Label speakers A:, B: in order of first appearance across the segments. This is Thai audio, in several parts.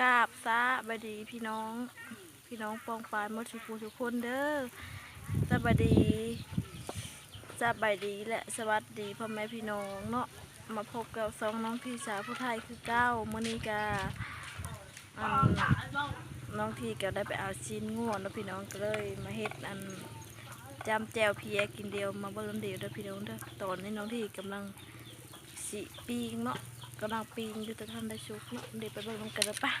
A: กราบซะบดีพี่น้อง พี่น้องปองปายหมดทุกทุกคนเด้อสบายดีสบายดีและสวัสดีพ่อแม่พี่น้องเนาะมาพบกับสองน้องพี่สาวผู้ไทยคือเก้ามือนีกาอันน้องทีก็ได้ไปเอาชิ้นง่วนแล้วพี่น้องก็เลยมาเฮ็ดอันจำแจวเพียกินเดียวมาเบิ่งเดียวเด้อพี่น้องเด้อตอนนี้น้องทีกำลังสิปีงเนาะ กำลังปีงอยู่แต่ท่านได้ชุกเนาะเดี๋ยวไปเบิ่งนกันแล้วปะ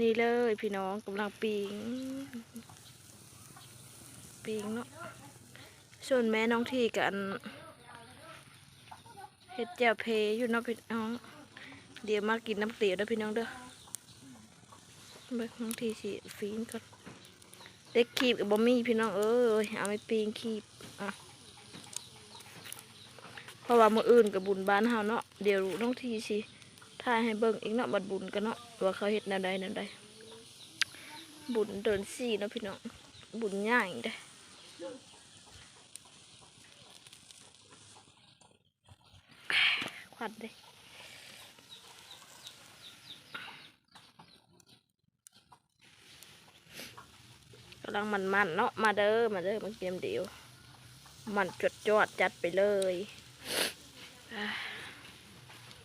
A: นี่เลยพี่น้องกำลังปีงปีงเนาะส่วนแม่น้องทีกันเฮ็ดแจ่วเพยอยู่เนาะพี่น้อง เดี๋ยวมากินน้ำเตี๋ยวเด้อพี่น้องเด้อเบิกน้องทีสิฟีนก่อนเด็กขีบกับบอมมี่พี่น้องเอ้ยเอาไปปีงขีบอะ ราะว่ามืออื่นกับบุญบ้านเฮาเนาะเดี๋ยวน้องทีสิถ่ายให้เบิ่งอีกเนาะบัดบุญกันเนาะว่าเขาเฮ็ดแนวใดแนวใดบุญเดินสี่เนาะพี่น้องบุญใหญ่เด้ควัดเด้กำลังมันๆเนาะมาเด้อมาเด้อมาเกมเดียว มันจดจวดจัดไปเลย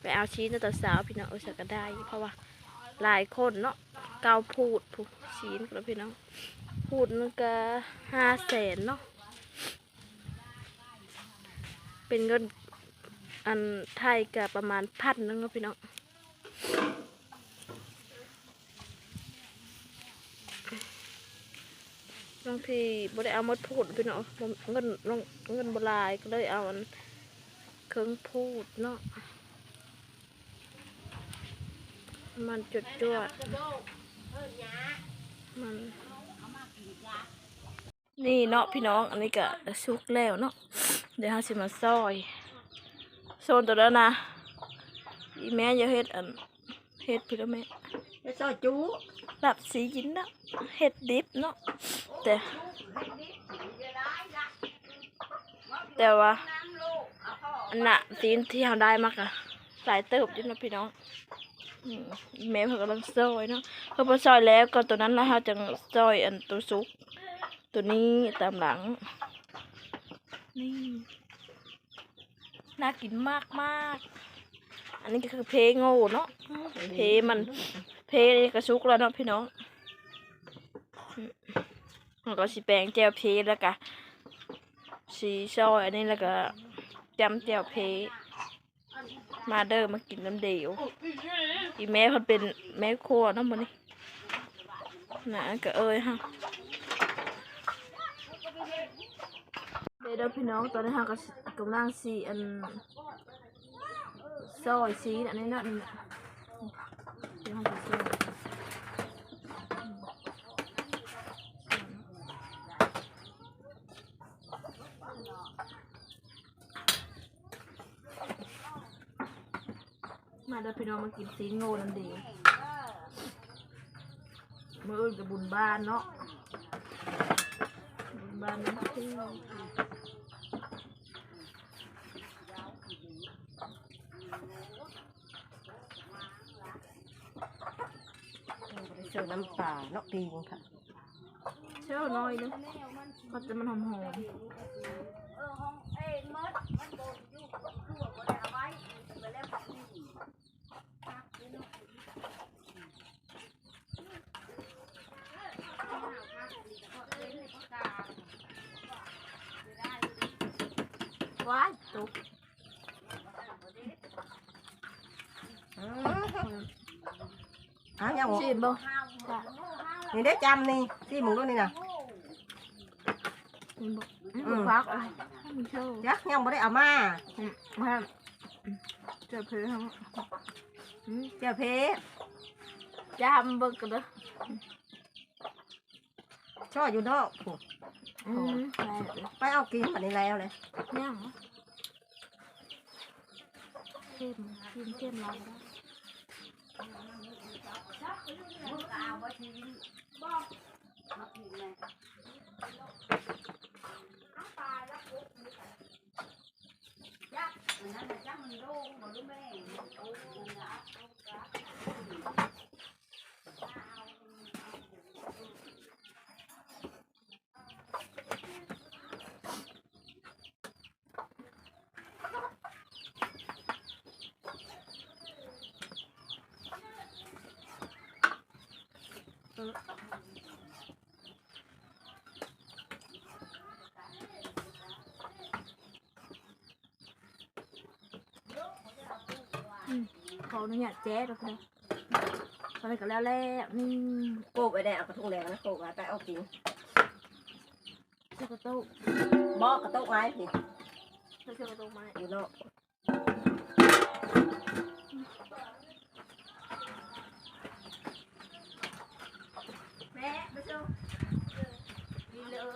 A: ไปเอาชีสในตอนสาวพี่น้องเอาสักก็ได้ เพราะว่าหลายคนเนาะเกาพูดพูดชีสแล้วพี่น้อง พูดนึงก็ห้าแสนเนาะเป็นเงินอันไทยก็ประมาณพันนึงเนาะพี่น้องบางทีบ่ได้เอามดพูดพี่น้องเงินเงินบลายก็เลยเอาอัน เครื่องพูดเนาะ มันจุดจวด มัน นี่เนาะพี่น้อง อันนี้ก็สุกแล้วเนาะ เดี๋ยวเราสิมาซอย โซนตัวแล้วนะอีแม่อย่าเฮ็ดอันเฮ็ดพี่แล้วแม่
B: ไปซอยจู
A: หลับสีกินเนาะเฮ็ดดิบเนาะแต่แต่ว่า อันน่ะตีนที่เราได้มากอะหลายเติบอยู่เนะพี่น้องอืมแม่เพิ่นกำลังซอยเนาะเพิ่นพอซอยแล้วก็ตัวนั้นนะฮะจังซอยอันตัวสุก ตัวนี้ตามหลัง นี่ น่ากินมากมากอันนี้ก็คือเพโง่เนาะเพมัน เพนี่ก็สุกแล้วเนาะพี่น้องมแล้วก็สีแปลงแจวเพแล้วก็สีซอยอันนี้แล้วก็ จำแจวเพ มาเด้อมากินน้ำเดียวอีแม่เขาเป็นแม่ครัวนาะมันนี่นะก็เอ้ยฮะเดี๋ยวพี่น้องตอนนี้ฮะก็กำลังสีอันซอยสีอันนี้นาะนี่เดี๋ยวเราจะซอยมาเด้อพี่ น้องมากินสีโง่น้ำเดียวมืออื่นกับบุญบ้านเนาะ บุญบ้านน้ำเที่ยว
B: ไปเจอน้ำปลาเนาะปีงค่ะ
A: เชี่ยวน้อยเลยก็จะมันหอมหอม ว้ายตก
B: อืมอ้าวยัง
A: ฉีดบ่จ้ะ
B: นี่ได้จำนี่ที่มึงดูนี่นะ
A: ฉีดบ่อืมฟักอะไรให้มันเชี่ยว
B: ยักยังไม่ได้เอามา
A: อืมมาเจอเพื่อน
B: อืมเจ้าเพ
A: จำเบิกกันเด้อ
B: ช่ออยู่นอกโอื
A: ม
B: ไปเอากินแบบนี้แล้วเลย
A: ย่างเหรอเข้มเข้มเข้มเราก็ได้ออืม ขออนุญาตแจ๊ดแล้วนะตอนนี้ก็แล้วแล้วนี่
B: โกบไปได้เอากระทุ่งแดงนะโกบไว้ไปเอากิน
A: เจ้ากระโต๊ะ
B: บอกกระตุ้งไม้พี่
A: เจ้ากระโต๊ะไม้
B: อยู่นอก
A: แม่มาชมดีเล ย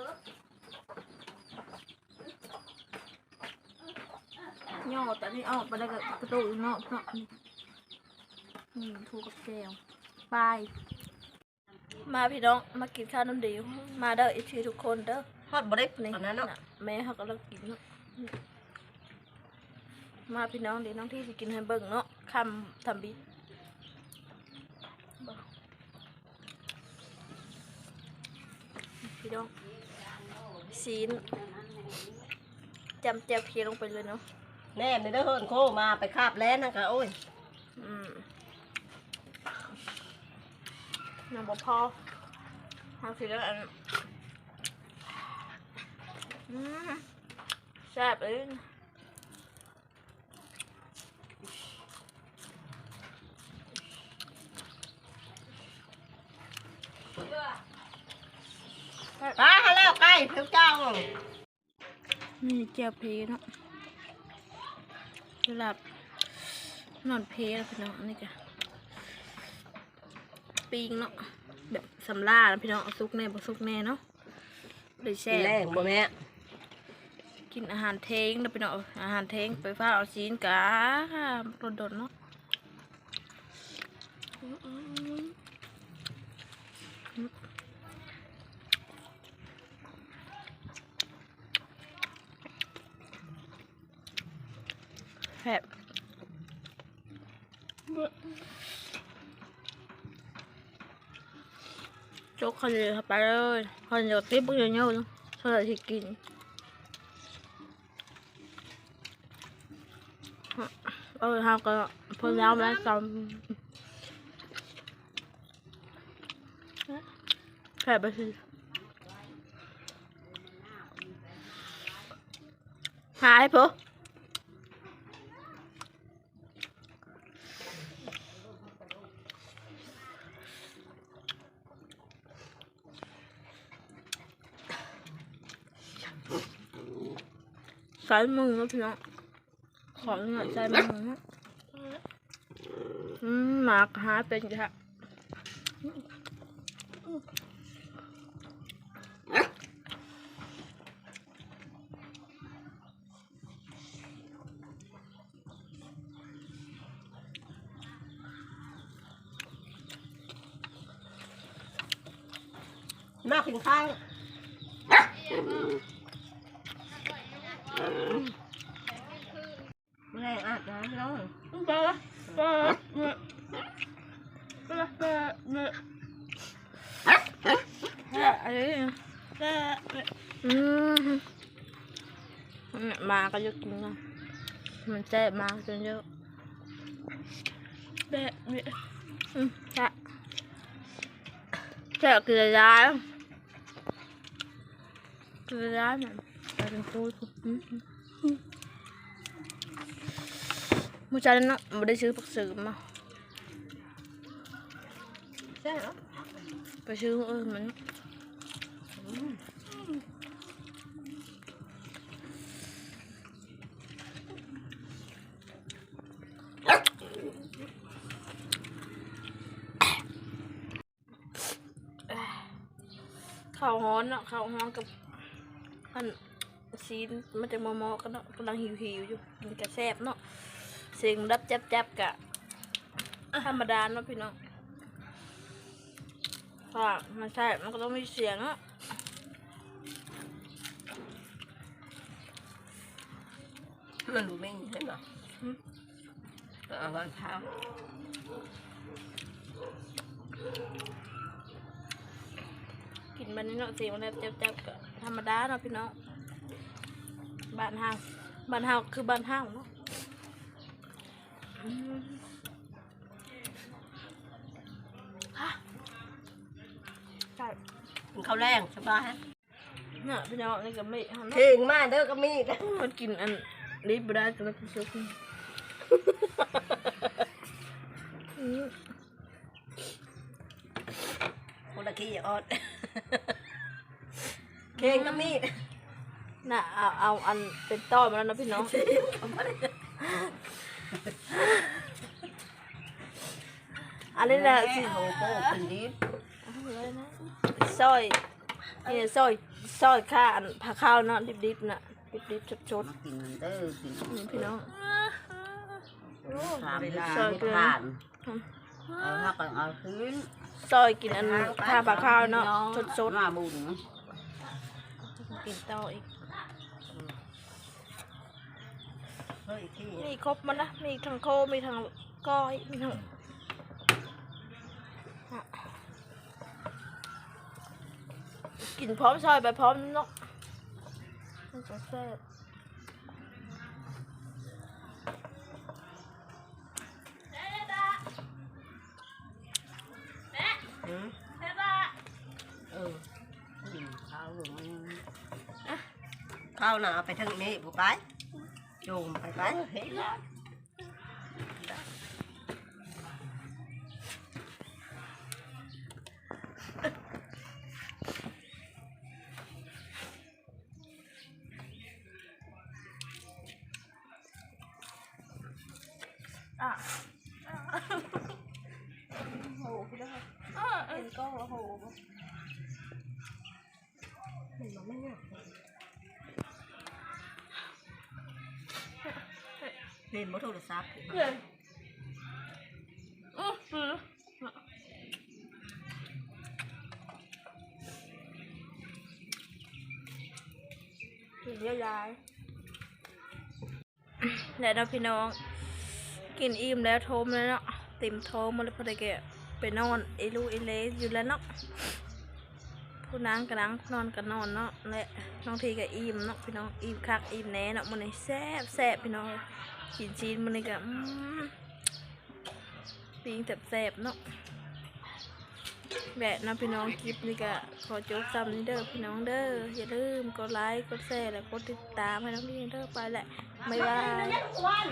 A: ย่อแต่นี่ออกไปได้กับประตูนอกเนาะนี่อืมถูกกับแก้วไปมาพี่น้องมากินข้าวน้ำเดียวมาเด้ออีทีทุกคนเด้อ
B: ทอดบริบ
A: นี่
B: อันนั้นเนาะ
A: น่ะแม่เขาก็เลิกกินเนาะมาพี่น้องเดี๋ยวน้องที่จะกินให้เบิ่งเนาะคำทำบิดพี่น้อง ซีนจำเจียวเพียลงไปเลยเนาะ
B: แน่ไม่ได้เฮิร์นโคมาไปคาบแล้นนะคะโอ้ย
A: อืมน้ำบพอทำสิแล้วอันอืมแซ่บเลย
B: ตาเขาแล้วใกล้เพียวเจ้า
A: นี่เจียวเพเนาะหลับนอนเพแล้วพี่น้องนี่จ้ะปิงเนาะแบบสำลาแล้วพี่น้องเอาซุกแน่บ่ซุกแน่เนาะเลยแซ่
B: กินแร
A: บ
B: งบ่แม่
A: กินอาหารเทงแล้วพี่น้องอาหารเทงไปฟ้าเอาซีนกะโดนๆเนาะแซ่บโจ๊กคนเดียวไปเลยคนเดียวติ๊บเยอะๆเนาะเท่าไหร่ที่กินเออเขาก็พยายามแล้วจำแค่ไปสิหายปุ๊ใส่มือแล้วพี่น้องขอหน่อยใส่มือนะอืมหมากหาเป็นจ้ะ
B: มากินข้าวแรงอาบน้ำเนาะ
A: ไปละไปละเนี่ยไปละไปละเนี่ยอะไรเนี่ยอืมเนี่ยห มาก็เยอะกินนะมันแซ่บมากจนเยอะแซ่บเนี่ยอืมแซ่บแซ่บเกลือร้ายเกลือร้ายมันไปเป็นตู้อืมมื่อเช้านั้นนะไม่ได้ซื้อผักสือมา
B: ใช่เหรอ
A: ไปซื้อเออมัน ข้าวฮ้อนอะข้าวฮ้อนกับอันซีนมันจะมอมอๆกันเนาะกำลังหิวหิวๆอยู่กินกระแซบเนาะเสียงรับจับจับๆกะธรรมดาเนาะพี่น้องค่ะมันใช่มันก็ต้องมีเสียงอะ
B: มันรู้ไม่ใช่ไหมเอาไว้พา
A: กิ นมันนี่เนาะเสียงมันแบบจับจับๆกะธรรมดาเนาะพี่น้องบ้านห้างบ้านห้างคือบ้านห้างเนาะอืมฮะ
B: ข้าวแรงสบาย
A: น่ะพี่น้องนี่ก็ไม่เอาเนาะ
B: เข่งมากเด้อก็มีด
A: มันกินอันรีบได้ตัวพี่ชุกอืม
B: คนละ ขี้ออดเข่งก็มีด
A: น่ะเอาเอาอันเป็นต้อมาแล้วนะพี่น้องอันนี้นะสิ
B: โอ้โหกินดิบ
A: ซอยนี่ซอยซอยข้าอันผักข้าวเนาะดิบๆน่ะดิบๆชด
C: มากินมันเด้อกิน
A: ๆนี่พี่น้อง
C: สามเวลา
A: ซอย
C: ไม่
A: เกลือ
C: ผ่านเอาถ้ากันเอาคืน
A: ซอยกินอันข้าวผักข้าวเนาะชด
C: มาบุญ
A: ๆกินต่ออีก
B: เฮ้ยขี้
A: มีครบมันนะ มีทั้งโค มีทั้งก้อย มีทั้งอะกินพร้อมซอยไปพร้อมเนาะมันจะแซ่บ
B: หืม
C: เออกินข้าวมัน
B: ข้าวหนาไปทางนี้บุไปโยมไปไป
A: อะโหพี่ได้เห็นกล้องแล้วโห
B: มันไม่เนี่ย เล่นบ่โทรศัพท์
A: เพื่อนอือซื้อกินเยอะยายแล้วเนาะพี่น้อง กินอิ่มแล้วโทมแล้วเนาะเต็มท้องหมาแล้วพอดีแกไปนอนไอลูไอเลอยู่แล้วเนาะ ผู้นางกระนังนอนกันนอนเนาะและน้องทีก็อิ่มเนาะพี่น้องอิ่มคักอิ่มแน่เนาะมันนี่แซ่บแซ่บพี่น้องกินจีนมันนี่ก็อืมปิ้งแซ่บๆเนาะแบบนะพี่น้องคลิปนี่ก็ขอจบซ้ำนี่เด้อพี่น้องเด้ออย่าลืมกดไลค์กดแชร์และกดติดตามให้น้องดีเด้อไปแหละบ๊ายบาย